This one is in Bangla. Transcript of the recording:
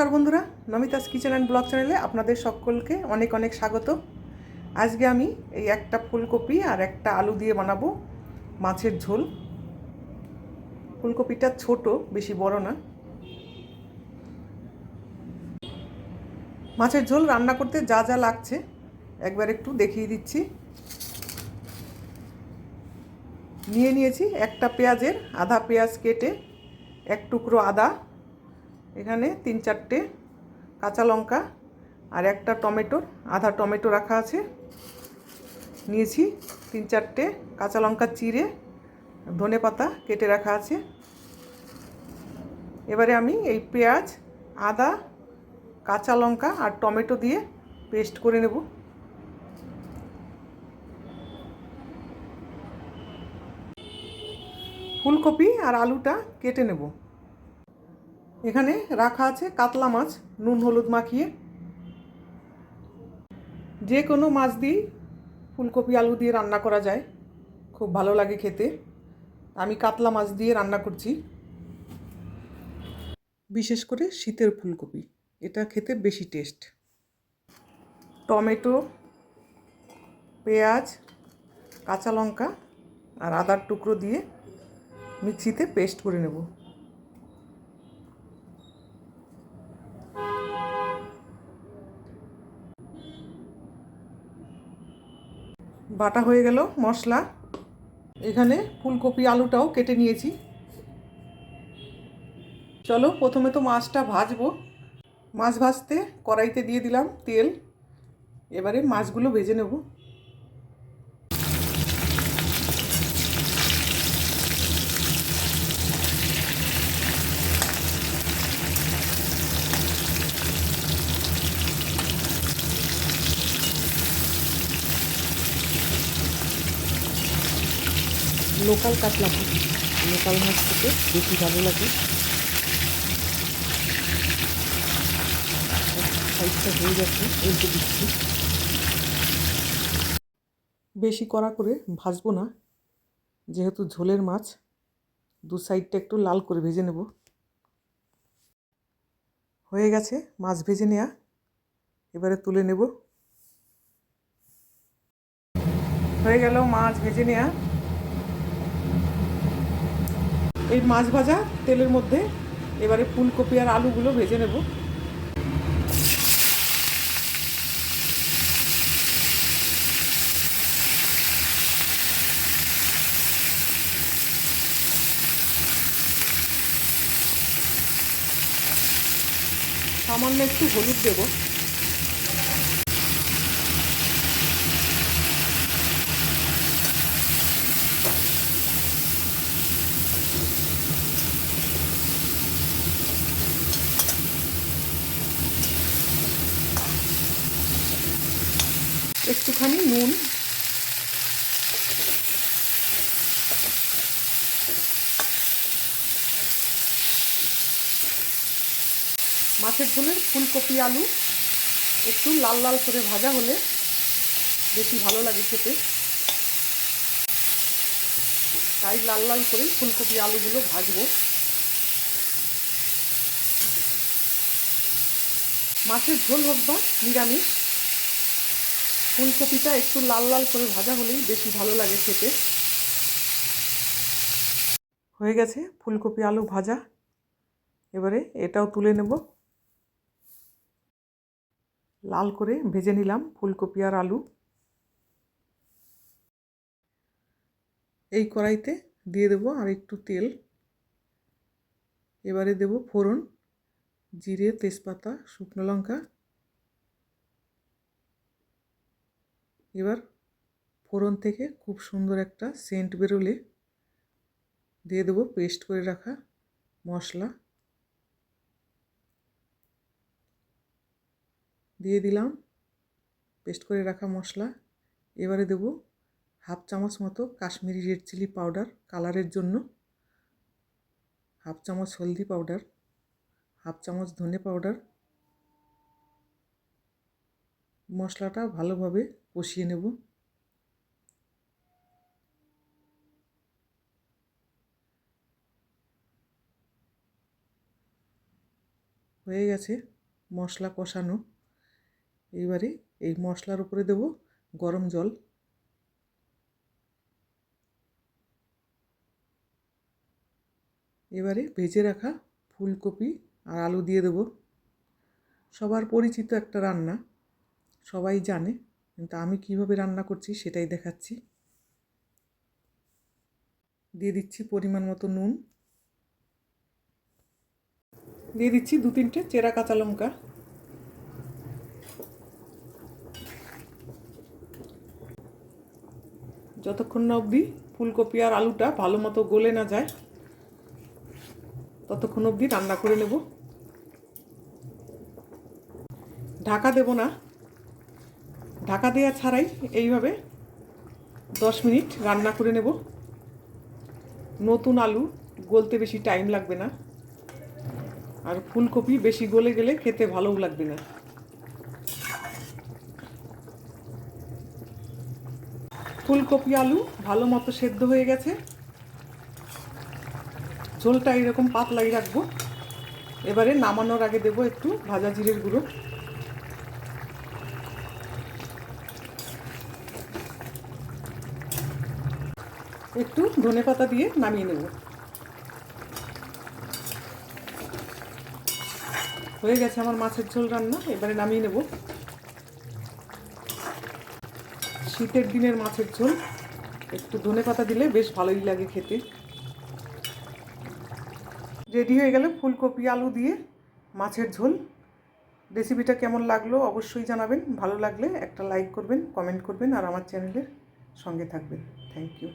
নমস্কার বন্ধুরা, নমিতাস কিচেন অ্যান্ড ব্লগ চ্যানেলে আপনাদের সকলকে অনেক অনেক স্বাগত। আজকে আমি এই একটা ফুলকপি আর একটা আলু দিয়ে বানাবো মাছের ঝোল। ফুলকপিটা ছোট, বেশি বড় না। মাছের ঝোল রান্না করতে যা যা লাগছে, একবার একটু দেখিয়ে দিচ্ছি। নিয়ে নিয়েছি একটা পেঁয়াজের আধা পেঁয়াজ কেটে, এক টুকরো আদা এখানে তিন চারটে কাঁচা লঙ্কা আর একটা টমেটোর আধা টমেটো রাখা আছে। নিয়েছি তিন চারটে কাঁচা লঙ্কা চিড়ে, ধনে পাতা কেটে রাখা আছে। এবারে আমি এই পেঁয়াজ, আদা, কাঁচা লঙ্কা আর টমেটো দিয়ে পেস্ট করে নেব। ফুলকপি আর আলুটা কেটে নেব। এখানে রাখা আছে কাতলা মাছ, নুন হলুদ মাখিয়ে। যে কোনো মাছ দিয়েই ফুলকপি, আলু দিয়ে রান্না করা যায়। খুব ভালো লাগে খেতে। আমি কাতলা মাছ দিয়ে রান্না করছি। বিশেষ করে শীতের ফুলকপি, এটা খেতে বেশি টেস্ট। টমেটো, পেঁয়াজ, কাঁচা লঙ্কা আর আদার টুকরো দিয়ে মিক্সিতে পেস্ট করে নেব। বাটা হয়ে গেল মশলা। এখানে ফুলকপি আলুটাও কেটে নিয়েছি। চলো প্রথমে তো মাছটা ভাজবো। মাছ ভাজতে কড়াইতে দিয়ে দিলাম তেল। এবারে মাছগুলো ভেজে নেব। লোকাল কাতলা মাছ লোকাল মাছ থেকে বেশি ভালো লাগে। সাইজটা হয়ে যাচ্ছে দিচ্ছি। বেশি কড়া করে ভাজবো না, যেহেতু ঝোলের মাছ, দু সাইডটা একটু লাল করে ভেজে নেব। হয়ে গেছে মাছ ভেজে নেওয়া এবারে তুলে নেব। হয়ে গেল মাছ ভেজে নেওয়া এই মাছ ভাজা তেলের মধ্যে, এবারে ফুলকপি আর আলুগুলো ভেজে নেব। সামান্য একটু হলুদ দেবো। একটুখানি নুন। মাছের ঝোলের ফুলকপি আলু। একটু লাল লাল করে ভাজা হলে বেশি ভালো লাগে খেতে। তাই লাল লাল করে ফুলকপি আলুগুলো ভাজবো। মাছের ঝোল হোক বা নিরামিষ ফুলকপিটা একটু লাল লাল করে ভাজা হলেই বেশি ভালো লাগে খেতে। হয়ে গেছে ফুলকপি আলু ভাজা। এবারে এটাও তুলে নেব। লাল করে ভেজে নিলাম ফুলকপি আর আলু। এই কড়াইতে দিয়ে দেবো আর একটু তেল। এবারে দেব ফোড়ন, জিরে, তেজপাতা, শুকনো লঙ্কা এবার ফোড়ন থেকে খুব সুন্দর একটা সেন্ট বেরোলে দিয়ে দেবো পেস্ট করে রাখা মশলা। দিয়ে দিলাম পেস্ট করে রাখা মশলা। এবারে দেব হাফ চামচ মতো কাশ্মীরি রেড চিলি পাউডার কালারের জন্য। হাফ চামচ হলদি পাউডার হাফ চামচ ধনে পাউডার মশলাটা ভালোভাবে কষিয়ে নেব। হয়ে গেছে মশলা কষানো। এইবারে এই মশলার উপরে দেব গরম জল। এবারে ভেজে রাখা ফুলকপি আর আলু দিয়ে দেব। সবার পরিচিত একটা রান্না, সবাই জানে। কিন্তু আমি কীভাবে রান্না করছি সেটাই দেখাচ্ছি। দিয়ে দিচ্ছি পরিমাণ মতো নুন। দিয়ে দিচ্ছি দু তিনটে চেরা কাঁচা লঙ্কা। যতক্ষণ না অবধি ফুলকপি আর আলুটা ভালো মতো গলে না যায়, ততক্ষণ অবধি রান্না করে নেব। ঢাকা দেব না। ঢাকা দেওয়া ছাড়াই এইভাবে দশ মিনিট রান্না করে নেব। নতুন আলু গলতে বেশি টাইম লাগবে না। আর ফুলকপি বেশি গলে গেলে খেতে ভালোও লাগবে না। ফুলকপি আলু ভালো মতো সেদ্ধ হয়ে গেছে। ঝোলটা এরকম পাতলাই রাখব। এবারে নামানোর আগে দেবো একটু ভাজা জিরের গুঁড়ো। একটু ধনে পাতা দিয়ে নামিয়ে নেব। হয়ে গেছে আমার মাছের ঝোল রান্না, এবারে নামিয়ে নেব। শীতের দিনের মাছের ঝোল, একটু ধনে পাতা দিলে বেশ ভালোই লাগে খেতে। রেডি হয়ে গেলে ফুলকপি, আলু দিয়ে মাছের ঝোল। রেসিপিটা কেমন লাগল অবশ্যই জানাবেন, ভালো লাগলে একটা লাইক করবেন, কমেন্ট করবেন, আর আমার চ্যানেলের সঙ্গে থাকবেন। Thank you.